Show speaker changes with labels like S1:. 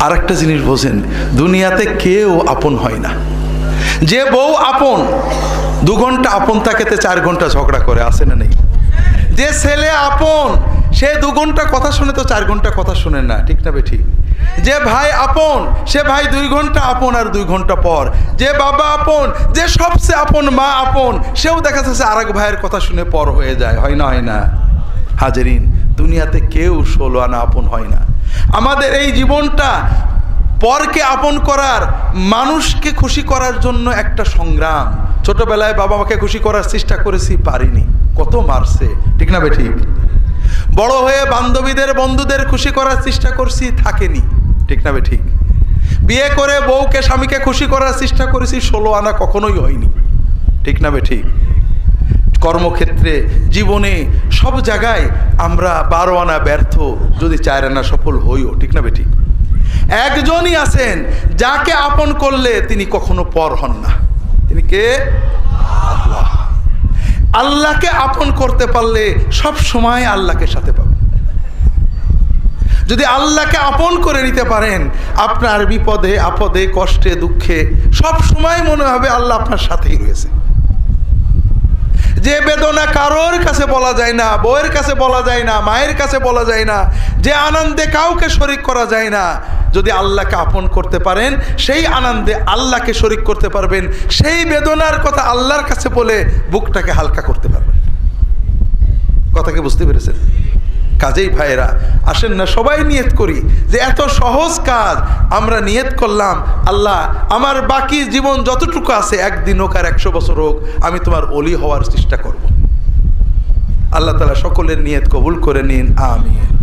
S1: আর একটা জিনিস বোঝেন, দুনিয়াতে কেউ আপন হয় না। যে বউ আপন, দু ঘণ্টা আপন থাকেতে চার ঘণ্টা ঝগড়া করে আসে না নেই? যে ছেলে আপন, সে দু ঘণ্টা কথা শুনে তো চার ঘণ্টা কথা শুনে না, ঠিক না বে ঠিক যে ভাই আপন, সে ভাই দুই ঘণ্টা আপন আর দুই ঘণ্টা পর। যে বাবা আপন, যে সবচেয়ে আপন মা আপন, সেও দেখা যাচ্ছে আর এক ভাইয়ের কথা শুনে পর হয়ে যায়, হয় না হয় না? হাজারিন, দুনিয়াতে কেউ ষোলো আনা আপন হয় না। আমাদের এই জীবনটা পরকে আপন করার, মানুষকে খুশি করার জন্য একটা সংগ্রাম। ছোটবেলায় বাবা মাকে খুশি করার চেষ্টা করেছি, পারিনি। কত মারছে, ঠিক না বে ঠিক বড় হয়ে বান্ধবীদের, বন্ধুদের খুশি করার চেষ্টা করছি, থাকেনি, ঠিক না বে ঠিক বিয়ে করে বউকে, স্বামীকে খুশি করার চেষ্টা করেছি, ষোলো আনা কখনোই হয়নি, ঠিক না বে ঠিক কর্মক্ষেত্রে, জীবনে সব জায়গায় আমরা বারো আনা ব্যর্থ, যদি চার আনা সফল হইও, ঠিক না বেটি? একজনই আছেন, যাকে আপন করলে তিনি কখনো পর হন না। তিনি কে? আল্লাহ। আল্লাহকে আপন করতে পারলে সব সময় আল্লাহকে সাথে পাবেন। যদি আল্লাহকে আপন করে নিতে পারেন, আপনার বিপদে, আপদে, কষ্টে, দুঃখে, সব সময় মনে হবে আল্লাহ আপনার সাথেই রয়েছে। যে বেদনা কারোর কাছে বলা যায় না, বউয়ের কাছে বলা যায় না, মায়ের কাছে বলা যায় না, যে আনন্দে কাউকে শরিক করা যায় না, যদি আল্লাহকে আপন করতে পারেন, সেই আনন্দে আল্লাহকে শরিক করতে পারবেন, সেই বেদনার কথা আল্লাহর কাছে বলে বুকটাকে হালকা করতে পারবেন। কথাকে বুঝতে পেরেছেন? কাজেই ভাইয়েরা, আসেন না, সবাই নিয়ত করি যে এত সহজ কাজ আমরা নিয়ত করলাম, আল্লাহ আমার বাকি জীবন যতটুকু আছে একদিন হোক আর একশো বছর হোক, আমি তোমার অলি হওয়ার চেষ্টা করব। আল্লাহ তালা সকলের নিয়ত কবুল করে নিন, আমিন।